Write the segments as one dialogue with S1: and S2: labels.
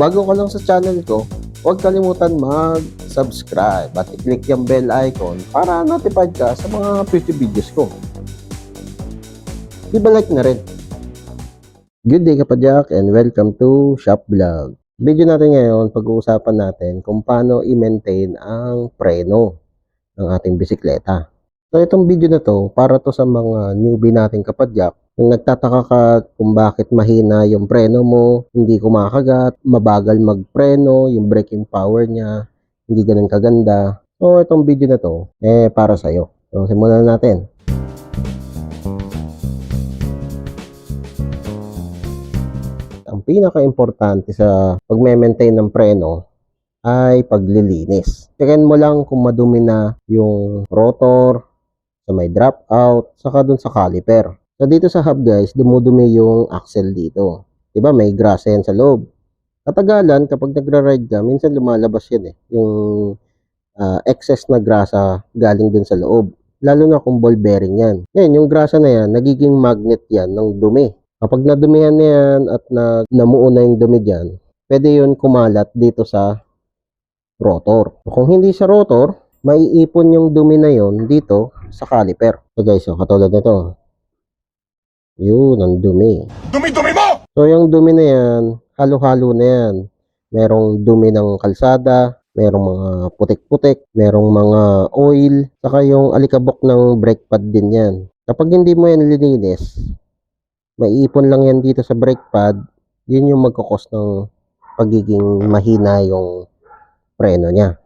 S1: bago ka lang sa channel ko, huwag kalimutan mag-subscribe at i-click yung bell icon para notified ka sa mga future videos ko. Di ba like na rin? Good day kapadyak and welcome to Shop Vlog. Video natin ngayon, pag-uusapan natin kung paano i-maintain ang preno ng ating bisikleta. So itong video na to, para to sa mga newbie nating kapadyak kung nagtataka ka kung bakit mahina yung preno mo, hindi kumakagat, mabagal magpreno, yung braking power niya, hindi ganun kaganda. So, itong video na to, eh, para sa'yo. So, simulan natin. Ang pinaka-importante sa pag-maintain ng preno ay paglilinis. Tingnan mo lang kung madumi na yung rotor, sa may drop out, saka dun sa caliper. So dito sa hub guys, dumudumi yung axle dito. 'Di ba? May grass yan sa loob. Katagalan kapag nagra-ride ka, minsan lumalabas yan eh, yung ah, excess na grasa galing dun sa loob. Lalo na kung ball bearing yan. Ngayon, yung grasa na yan, nagiging magnet yan ng dumi. Kapag nadumihan na yan at na, namuo na yung dumi dyan, pwede yun kumalat dito sa rotor. Kung hindi sa rotor, maiipon yung dumi na yon dito sa caliper. So guys, so katulad nito. Yun, ang dumi.
S2: Dumi-dumi mo!
S1: So yung dumi na yan, halo-halo na yan. Merong dumi ng kalsada, merong mga putik-putik, merong mga oil, saka yung alikabok ng brake pad din yan. Kapag hindi mo yan lininis, maiipon lang yan dito sa brake pad, yun yung magkakos ng pagiging mahina yung preno niya.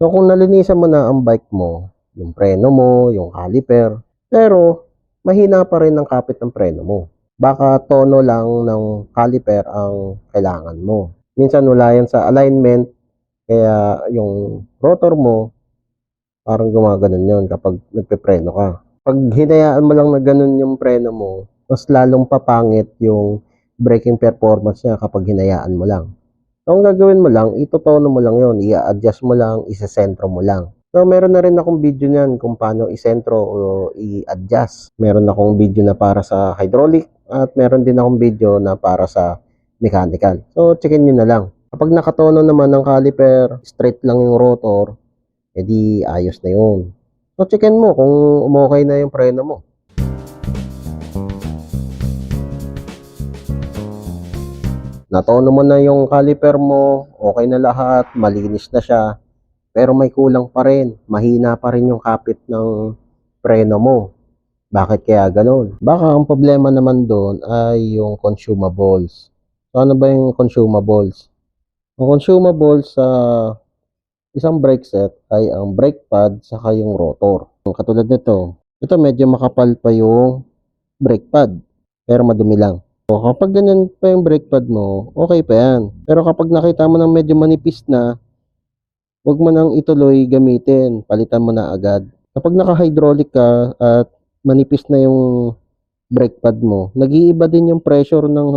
S1: So kung nalinisan mo na ang bike mo, yung preno mo, yung caliper, pero mahina pa rin ang kapit ng preno mo. Baka tono lang ng caliper ang kailangan mo. Minsan wala yan sa alignment, kaya yung rotor mo, parang gumaganon yun kapag nagpe-preno ka. Pag hinayaan mo lang na ganun yung preno mo, mas lalong papangit yung braking performance niya kapag hinayaan mo lang. So, ang gagawin mo lang, itotono mo lang yon, i-adjust mo lang, isesentro mo lang. So, meron na rin akong video niyan kung paano isentro o i-adjust. Meron akong video na para sa hydraulic at meron din akong video na para sa mechanical. So, checkin nyo na lang. Kapag nakatono naman ng caliper, straight lang yung rotor, edi ayos na yun. So, checkin mo kung umokay na yung preno mo. Natono mo na yung caliper mo, okay na lahat, malinis na siya, pero may kulang pa rin, mahina pa rin yung kapit ng preno mo. Bakit kaya ganun? Baka ang problema naman doon ay yung consumables. So ano ba yung consumables? Ang consumables sa isang brake set ay ang brake pad saka yung rotor. Katulad nito, ito medyo makapal pa yung brake pad, pero madumi lang. O kapag ganyan pa yung brake pad mo, okay pa yan. Pero kapag nakita mo ng medyo manipis na, huwag mo nang ituloy gamitin. Palitan mo na agad. Kapag naka-hydraulic ka at manipis na yung brake pad mo, nag-iiba din yung pressure ng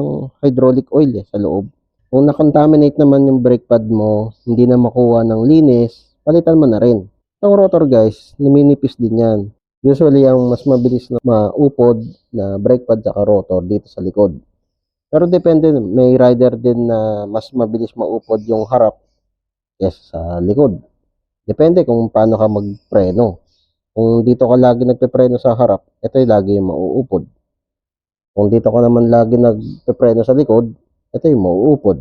S1: hydraulic oil eh, sa loob. Kung na-contaminate naman yung brake pad mo, hindi na makuha ng linis, palitan mo na rin. Ang rotor guys, numinipis din yan. Usually, ang mas mabilis na maupod na brake pad sa rotor dito sa likod. Pero depende, may rider din na mas mabilis maupod yung harap kaysa sa likod. Depende kung paano ka magpreno. Kung dito ka lagi nagpepreno sa harap, ito yung lagi yung mauupod. Kung dito ka naman lagi nagpepreno sa likod, ito yung mauupod.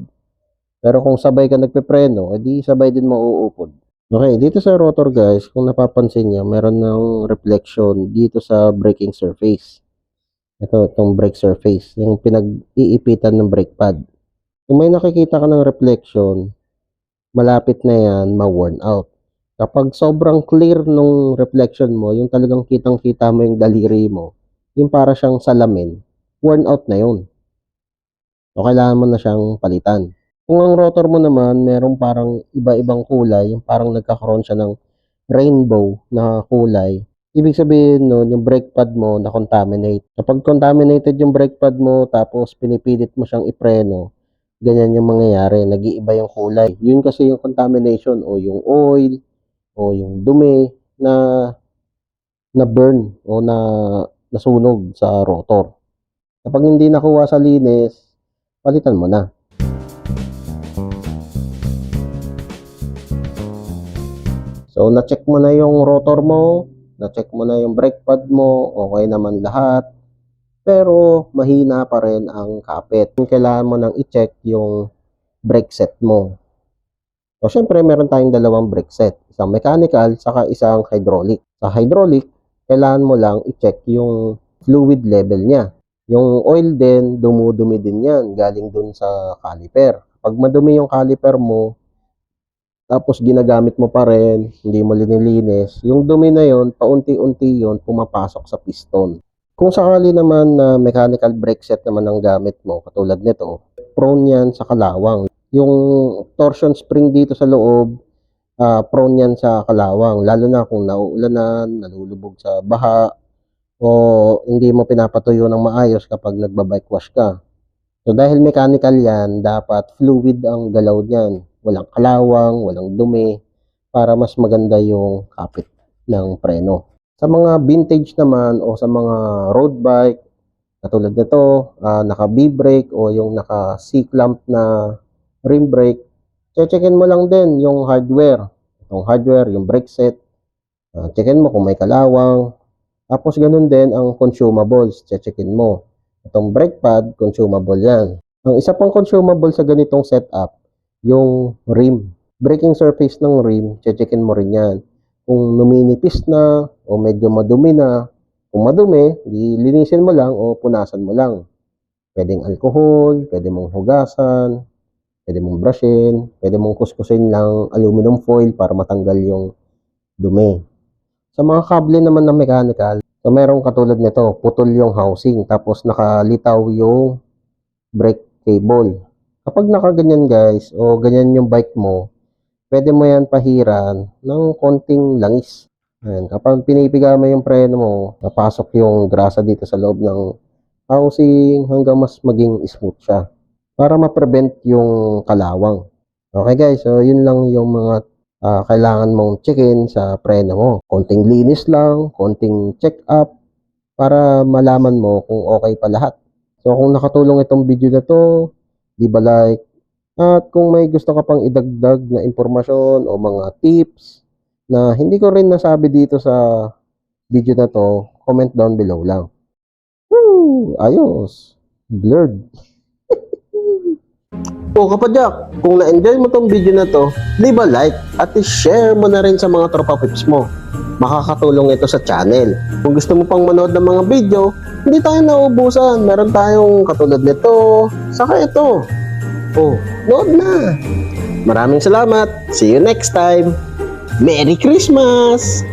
S1: Pero kung sabay ka nagpepreno, edi sabay din mauupod. Okay, dito sa rotor guys, kung napapansin niyo, meron ng reflection dito sa braking surface. Ito, itong brake surface, yung pinag-iipitan ng brake pad. Kung may nakikita ka ng reflection, malapit na yan ma-worn out. Kapag sobrang clear nung reflection mo, yung talagang kitang-kita mo yung daliri mo, yung para siyang salamin, worn out na yun. So, kailangan mo na siyang palitan. Kung ang rotor mo naman, merong parang iba-ibang kulay, yung parang nagkakaroon siya ng rainbow na kulay, ibig sabihin nun, yung brake pad mo na contaminate. Kapag contaminated yung brake pad mo, tapos pinipilit mo siyang ipreno, ganyan yung mangyayari, nag-iiba yung kulay. Yun kasi yung contamination o yung oil o yung dumi na na burn o na nasunog sa rotor. Kapag hindi nakuha sa linis, palitan mo na. So, na-check mo na yung rotor mo, na-check mo na yung brake pad mo, okay naman lahat. Pero, mahina pa rin ang kapit. Kailangan mo nang i-check yung brake set mo. So, syempre, meron tayong dalawang brake set. Isang mechanical, saka isang hydraulic. Sa hydraulic, kailangan mo lang i-check yung fluid level niya. Yung oil din, dumudumi din yan, galing dun sa caliper. Pag madumi yung caliper mo, tapos ginagamit mo pa rin, hindi mo linilinis, yung dumi na yon paunti-unti yon pumapasok sa piston. Kung sakali naman na mechanical brake set naman ang gamit mo, katulad nito, prone yan sa kalawang. Yung torsion spring dito sa loob, ah, prone yan sa kalawang. Lalo na kung nauulanan, nalulubog sa baha, o hindi mo pinapatuyo ng maayos kapag nagbabike wash ka. So dahil mechanical yan, dapat fluid ang galaw niyan. Walang kalawang, walang dumi, para mas maganda yung kapit ng preno. Sa mga vintage naman o sa mga road bike, katulad nito, ah, naka B-brake o yung naka C-clamp na rim brake, checkin mo lang din yung hardware. Yung hardware, yung brake set, Ah, checkin mo kung may kalawang, tapos ganun din ang consumables, checkin mo. Itong brake pad, consumable yan. Ang isa pang consumable sa ganitong setup, yung rim. Braking surface ng rim, checkin mo rin yan. Kung numinipis na o medyo madumi na, kung madumi, linisin mo lang o punasan mo lang. Pwedeng alcohol, pwede mong hugasan, pwede mong brushin, pwede mong kuskusin lang aluminum foil para matanggal yung dumi. Sa mga kable naman na mechanical, So, merong katulad nito, putol yung housing, tapos nakalitaw yung brake cable. Kapag nakaganyan guys, o ganyan yung bike mo, pwede mo yan pahiran ng konting langis. Ayan, kapag pinipiga mo yung preno mo, napasok yung grasa dito sa loob ng housing hanggang mas maging smooth siya. Para ma-prevent yung kalawang. Okay guys, so yun lang yung mga ah, kailangan mong checkin sa preno mo. Konting linis lang, konting check-up para malaman mo kung okay pa lahat. So kung nakatulong itong video na to, di ba like? At kung may gusto ka pang idagdag na impormasyon o mga tips na hindi ko rin nasabi dito sa video na to, comment down below lang. Woo! Ayos! Blurred. O kapadyak, kung na-enjoy mo tong video na to, leave a like at i-share mo na rin sa mga tropa pips mo. Makakatulong ito sa channel. Kung gusto mo pang manood ng mga video, hindi tayo nauubusan. Meron tayong katulad nito, saka ito. Oh, nood na. Maraming salamat. See you next time. Merry Christmas!